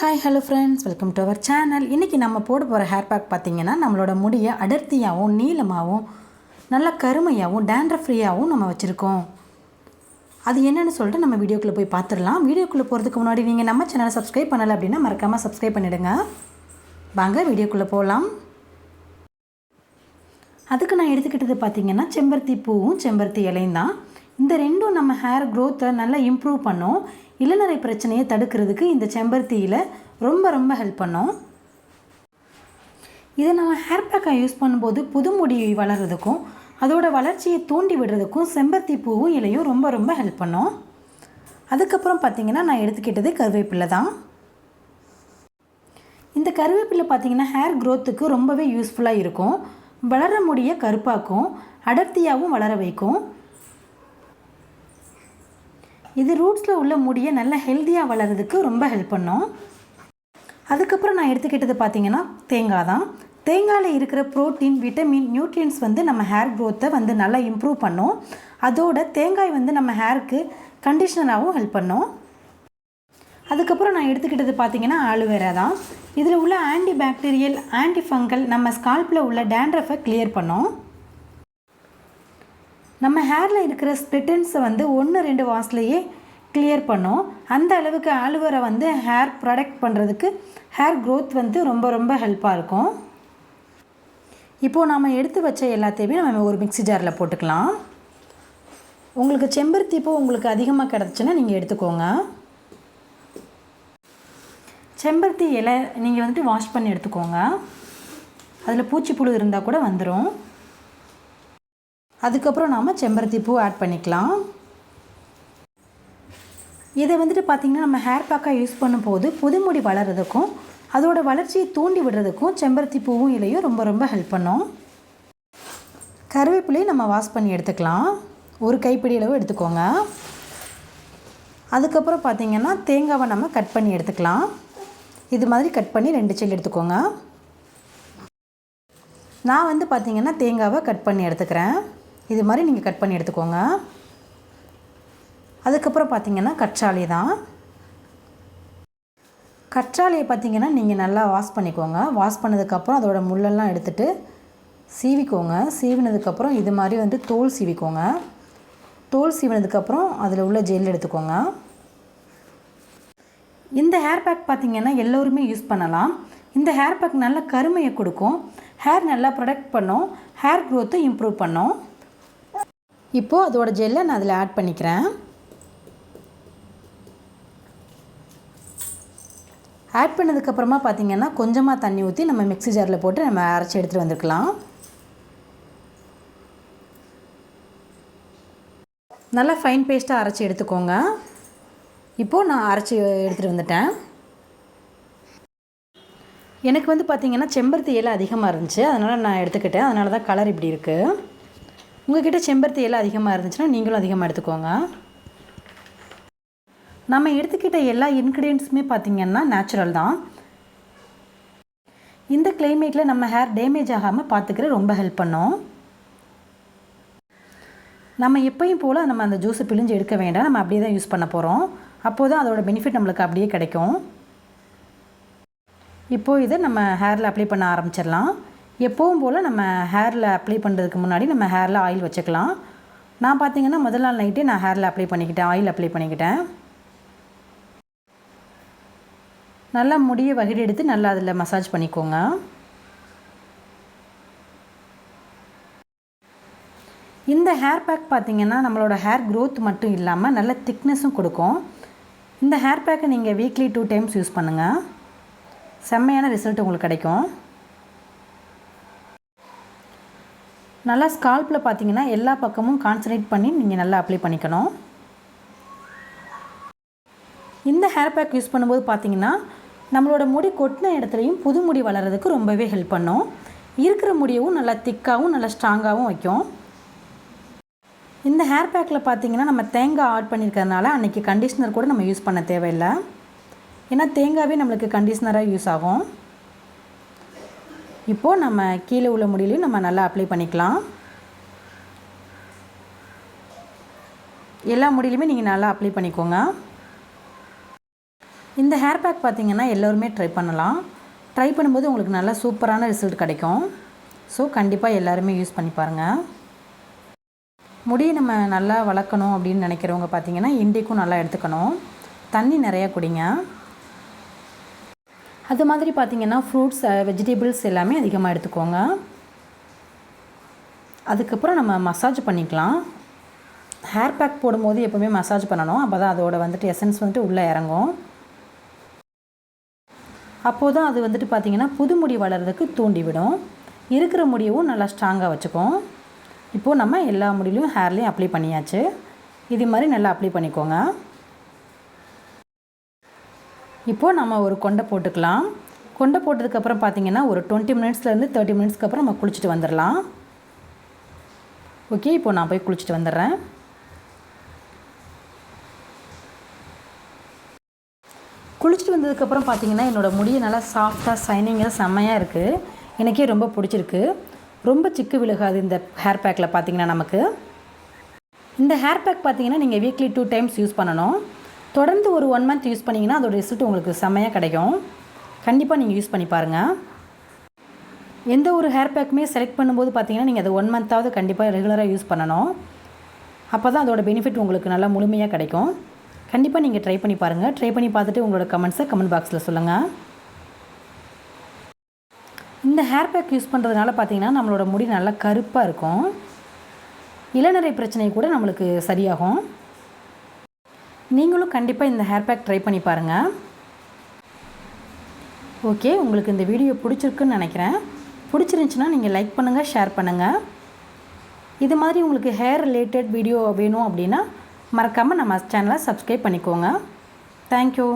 Hi hello friends welcome to our channel இன்றைக்கி நம்ம போட போகிற ஹேர் பேக் பார்த்திங்கன்னா நம்மளோட முடியை அடர்த்தியாகவும் நீளமாகவும் நல்லா கருமையாகவும் டேண்ட்ரஃப் ஃப்ரீயாகவும் நம்ம வச்சுருக்கோம். அது என்னென்னு சொல்லிட்டு நம்ம வீடியோக்குள்ளே போய் பார்த்துடலாம் வீடியோக்குள்ளே போகிறதுக்கு முன்னாடி நீங்கள் நம்ம சேனலை சப்ஸ்கிரைப் பண்ணலை அப்படின்னா மறக்காமல் சப்ஸ்கிரைப் பண்ணிவிடுங்க வாங்க வீடியோக்குள்ளே போகலாம் அதுக்கு நான் எடுத்துக்கிட்டது பார்த்திங்கன்னா செம்பருத்தி பூவும் செம்பருத்தி இலையும் தான். இந்த ரெண்டும் நம்ம ஹேர் க்ரோத்தை நல்லா இம்ப்ரூவ் பண்ணும். இளநரை பிரச்சனையை தடுக்கிறதுக்கு இந்த செம்பருத்தியில் ரொம்ப ரொம்ப ஹெல்ப் பண்ணும். இதை நம்ம ஹேர் பேக்காக யூஸ் பண்ணும்போது புது முடி வளர்கிறதுக்கும் அதோட வளர்ச்சியை தூண்டி விடுறதுக்கும் செம்பருத்தி பூவும் இலையும் ரொம்ப ரொம்ப ஹெல்ப் பண்ணும். அதுக்கப்புறம் பார்த்திங்கன்னா நான் எடுத்துக்கிட்டது கருவேப்பிலை தான். இந்த கருவேப்பிலை பார்த்திங்கன்னா ஹேர் க்ரோத்துக்கு ரொம்பவே யூஸ்ஃபுல்லாக இருக்கும். வளர முடிய கருப்பாக்கும் அடர்த்தியாகவும் வளர வைக்கும். இது ரூட்ஸில் உள்ள முடியை நல்லா ஹெல்த்தியாக வளர்கிறதுக்கு ரொம்ப ஹெல்ப் பண்ணும். அதுக்கப்புறம் நான் எடுத்துக்கிட்டது பார்த்திங்கன்னா தேங்காய் தான். தேங்காயில் இருக்கிற ப்ரோட்டீன் விட்டமின் நியூட்ரியன்ஸ் வந்து நம்ம ஹேர் க்ரோத்தை வந்து நல்லா இம்ப்ரூவ் பண்ணும். அதோட தேங்காய் வந்து நம்ம ஹேருக்கு கண்டிஷனராகவும் ஹெல்ப் பண்ணும். அதுக்கப்புறம் நான் எடுத்துக்கிட்டது பார்த்திங்கன்னா ஆலுவேரா தான். இதில் உள்ள ஆன்டி பாக்டீரியல் ஆன்டி ஃபங்கல் நம்ம ஸ்கால்பில் உள்ள டேண்ட்ரஃபை கிளியர் பண்ணும். நம்ம ஹேரில் இருக்கிற ஸ்பிட்டன்ஸை வந்து ஒன்று ரெண்டு வாஷ்லேயே கிளியர் பண்ணும். அந்த அளவுக்கு ஆலுவரை வந்து ஹேர் ப்ரொடக்ட் பண்ணுறதுக்கு ஹேர் க்ரோத் வந்து ரொம்ப ரொம்ப ஹெல்ப்பாக இருக்கும். இப்போது நாம் எடுத்து வச்ச எல்லாத்தையுமே நம்ம ஒரு மிக்ஸி ஜாரில் போட்டுக்கலாம். உங்களுக்கு செம்பருத்தி பூ உங்களுக்கு அதிகமாக கிடச்சின்னா நீங்கள் எடுத்துக்கோங்க. செம்பருத்தி இலை நீங்கள் வந்துட்டு வாஷ் பண்ணி எடுத்துக்கோங்க. அதில் பூச்சிப்புழு இருந்தால் கூட வந்துடும் அதுக்கப்புறம் நாம் செம்பருத்தி பூ ஆட் பண்ணிக்கலாம். இதை வந்துட்டு பார்த்திங்கன்னா நம்ம ஹேர் பேக்காக யூஸ் பண்ணும்போது புதுமுடி வளர்கிறதுக்கும் அதோட வளர்ச்சியை தூண்டி விடுறதுக்கும் செம்பருத்தி பூவும் இலையும் ரொம்ப ரொம்ப ஹெல்ப் பண்ணும். கருவேப்பிலையும் நம்ம வாஷ் பண்ணி எடுத்துக்கலாம். ஒரு கைப்பிடி அளவு எடுத்துக்கோங்க. அதுக்கப்புறம் பார்த்திங்கன்னா தேங்காவை நம்ம கட் பண்ணி எடுத்துக்கலாம். இது மாதிரி கட் பண்ணி ரெண்டு செல் எடுத்துக்கோங்க. நான் வந்து பார்த்திங்கன்னா தேங்காவை கட் பண்ணி எடுத்துக்கிறேன். இது மாதிரி நீங்கள் கட் பண்ணி எடுத்துக்கோங்க. அதுக்கப்புறம் பார்த்திங்கன்னா கற்றாழை தான். கற்றாழையை பார்த்திங்கன்னா நீங்கள் நல்லா வாஷ் பண்ணிக்கோங்க. வாஷ் பண்ணதுக்கப்புறம் அதோடய முள்ளெல்லாம் எடுத்துகிட்டு சீவிக்கோங்க. சீவினதுக்கப்புறம் இது மாதிரி வந்து தோல் சீவிக்கோங்க. தோல் சீவினதுக்கப்புறம் அதில் உள்ள ஜெல் எடுத்துக்கோங்க. இந்த ஹேர் பேக் பார்த்திங்கன்னா எல்லோருமே யூஸ் பண்ணலாம். இந்த ஹேர் பேக் நல்ல கருமையை கொடுக்கும். ஹேர் நல்லா ப்ரொடெக்ட் பண்ணும். ஹேர் க்ரோத்தை இம்ப்ரூவ் பண்ணும். இப்போது அதோட ஜெல்லை நான் அதில் ஆட் பண்ணிக்கிறேன். ஆட் பண்ணதுக்கப்புறமா பார்த்திங்கன்னா கொஞ்சமாக தண்ணி ஊற்றி நம்ம மிக்ஸி ஜாரில் போட்டு நம்ம அரைச்சி எடுத்துகிட்டு வந்துருக்கலாம். நல்லா ஃபைன் பேஸ்ட்டாக அரைச்சி எடுத்துக்கோங்க. இப்போது நான் அரைச்சி எடுத்துகிட்டு வந்துட்டேன். எனக்கு வந்து பார்த்திங்கன்னா செம்பருத்தி இலை அதிகமாக இருந்துச்சு. அதனால் நான் எடுத்துக்கிட்டேன். அதனால தான் கலர் இப்படி இருக்குது உங்கள்கிட்ட செம்பருத்தி இலை அதிகமாக இருந்துச்சுன்னா நீங்களும் அதிகமாக எடுத்துக்கோங்க. நம்ம எடுத்துக்கிட்ட எல்லா இன்க்ரீடியன்ட்ஸுமே பார்த்திங்கன்னா நேச்சுரல் தான். இந்த கிளைமேட்டில் நம்ம ஹேர் டேமேஜ் ஆகாமல் பார்த்துக்கிற ரொம்ப ஹெல்ப் பண்ணும். நம்ம எப்பயும் போல் நம்ம அந்த ஜூஸை பிழிஞ்சு எடுக்க வேண்டாம். நம்ம அப்படியே தான் யூஸ் பண்ண போகிறோம் அப்போது தான் அதோட பெனிஃபிட் நம்மளுக்கு அப்படியே கிடைக்கும். இப்போது இதை நம்ம ஹேரில் அப்ளை பண்ண ஆரம்பிச்சிடலாம். எப்போவும் போல் நம்ம ஹேரில் அப்ளை பண்ணுறதுக்கு முன்னாடி நம்ம ஹேரில் ஆயில் வச்சுக்கலாம். நான் பார்த்தீங்கன்னா முதல் நாள் நைட்டே நான் ஹேரில் அப்ளை பண்ணிக்கிட்டேன் ஆயில் அப்ளை பண்ணிக்கிட்டேன். நல்லா முடியை வகிடு எடுத்து நல்லா அதில் மசாஜ் பண்ணிக்கோங்க. இந்த ஹேர் பேக் பார்த்திங்கன்னா நம்மளோட ஹேர் க்ரோத் மட்டும் இல்லாமல் நல்ல திக்னஸும் கொடுக்கும். இந்த ஹேர் பேக்கை நீங்கள் வீக்லி டூ டைம்ஸ் யூஸ் பண்ணுங்கள் செம்மையான ரிசல்ட் உங்களுக்கு கிடைக்கும். நல்லா ஸ்கால்ப்பில் பார்த்தீங்கன்னா எல்லா பக்கமும் கான்சன்ட்ரேட் பண்ணி நீங்கள் நல்லா அப்ளை பண்ணிக்கணும். இந்த ஹேர் பேக் யூஸ் பண்ணும்போது பார்த்தீங்கன்னா நம்மளோட முடி கொட்டின இடத்துலையும் புது முடி வளர்கிறதுக்கு ரொம்பவே ஹெல்ப் பண்ணும். இருக்கிற முடியவும் நல்லா திக்காகவும் நல்லா ஸ்ட்ராங்காகவும் வைக்கும். இந்த ஹேர் பேக்கில் பார்த்தீங்கன்னா நம்ம தேங்காய் ஆட் பண்ணியிருக்கறனால அன்றைக்கி கண்டிஷ்னர் கூட நம்ம யூஸ் பண்ண தேவையில்லை. ஏன்னா தேங்காவே நம்மளுக்கு கண்டிஷ்னராக யூஸ் ஆகும். இப்போது நம்ம கீழே உள்ள முடியிலையும் நம்ம நல்லா அப்ளை பண்ணிக்கலாம். எல்லா முடியிலையுமே நீங்கள் நல்லா அப்ளை பண்ணிக்கோங்க. இந்த ஹேர் பேக் பார்த்தீங்கன்னா எல்லோருமே ட்ரை பண்ணலாம். ட்ரை பண்ணும்போது உங்களுக்கு நல்லா சூப்பரான ரிசல்ட் கிடைக்கும். ஸோ கண்டிப்பாக எல்லாருமே யூஸ் பண்ணி பாருங்கள் முடியை நம்ம நல்லா வளர்க்கணும் அப்படின்னு நினைக்கிறவங்க பார்த்தீங்கன்னா இண்டிக்கும் நல்லா எடுத்துக்கணும். தண்ணி நிறையா குடிங்க. அது மாதிரி பார்த்தீங்கன்னா ஃப்ரூட்ஸ் வெஜிடபிள்ஸ் எல்லாமே அதிகமாக எடுத்துக்கோங்க. அதுக்கப்புறம் நம்ம மசாஜ் பண்ணிக்கலாம். ஹேர் பேக் போடும்போது எப்போவுமே மசாஜ் பண்ணணும். அப்போ தான் அதோட வந்துட்டு எசன்ஸ் வந்துட்டு உள்ளே இறங்கும். அப்போது தான் அது வந்துட்டு பார்த்திங்கன்னா புது முடி வளர்கிறதுக்கு தூண்டிவிடும். இருக்கிற முடியவும் நல்லா ஸ்ட்ராங்காக வச்சுக்கும். இப்போது நம்ம எல்லா முடியிலையும் ஹேர்லேயும் அப்ளை பண்ணியாச்சு. இது மாதிரி நல்லா அப்ளை பண்ணிக்கோங்க. இப்போது நம்ம ஒரு கொண்டை போட்டுக்கலாம். கொண்டை போட்டதுக்கப்புறம் பார்த்தீங்கன்னா ஒரு டுவெண்ட்டி மினிட்ஸ்லேருந்து தேர்ட்டி மினிட்ஸ்க்கு அப்புறம் நம்ம குளிச்சுட்டு வந்துடலாம் ஓகே இப்போ நான் போய் குளிச்சுட்டு வந்துடுறேன் குளிச்சுட்டு வந்ததுக்கப்புறம் பார்த்திங்கன்னா என்னோடய முடியை நல்லா சாஃப்டாக சைனிங்காக செம்மையாக இருக்குது எனக்கே ரொம்ப பிடிச்சிருக்கு. ரொம்ப சிக்கு விழுகாது இந்த ஹேர் பேக்கில் பார்த்தீங்கன்னா நமக்கு. இந்த ஹேர் பேக் பார்த்திங்கன்னா நீங்கள் வீக்லி டூ டைம்ஸ் யூஸ் பண்ணணும். தொடர்ந்து ஒரு ஒன் மந்த் யூஸ் பண்ணிங்கன்னா அதோட ரிசல்ட் உங்களுக்கு செம்மையாக கிடைக்கும். கண்டிப்பாக நீங்கள் யூஸ் பண்ணி பாருங்கள் எந்த ஒரு ஹேர் பேக்குமே செலக்ட் பண்ணும்போது பார்த்தீங்கன்னா நீங்கள் அதை ஒன் மந்த்தாவது கண்டிப்பாக ரெகுலராக யூஸ் பண்ணணும். அப்போ தான் அதோட பெனிஃபிட் உங்களுக்கு நல்லா முழுமையாக கிடைக்கும். கண்டிப்பாக நீங்கள் ட்ரை பண்ணி பாருங்கள் ட்ரை பண்ணி பார்த்துட்டு உங்களோட கமெண்ட்ஸை கமெண்ட் பாக்ஸில் சொல்லுங்கள் இந்த ஹேர் பேக் யூஸ் பண்ணுறதுனால பார்த்தீங்கன்னா நம்மளோட முடி நல்லா கருப்பாக இருக்கும். இளநரை பிரச்சனை கூட நம்மளுக்கு சரியாகும். நீங்களும் கண்டிப்பாக இந்த ஹேர் பேக் ட்ரை பண்ணி பாருங்கள் ஓகே உங்களுக்கு இந்த வீடியோ பிடிச்சிருக்குன்னு நினைக்கிறேன். பிடிச்சிருந்துச்சின்னா நீங்கள் லைக் பண்ணுங்கள் ஷேர் பண்ணுங்கள் இது மாதிரி உங்களுக்கு ஹேர் ரிலேட்டட் வீடியோ வேணும் அப்படின்னா மறக்காமல் நம்ம சேனலை சப்ஸ்கிரைப் பண்ணிக்கோங்க. தேங்க்யூ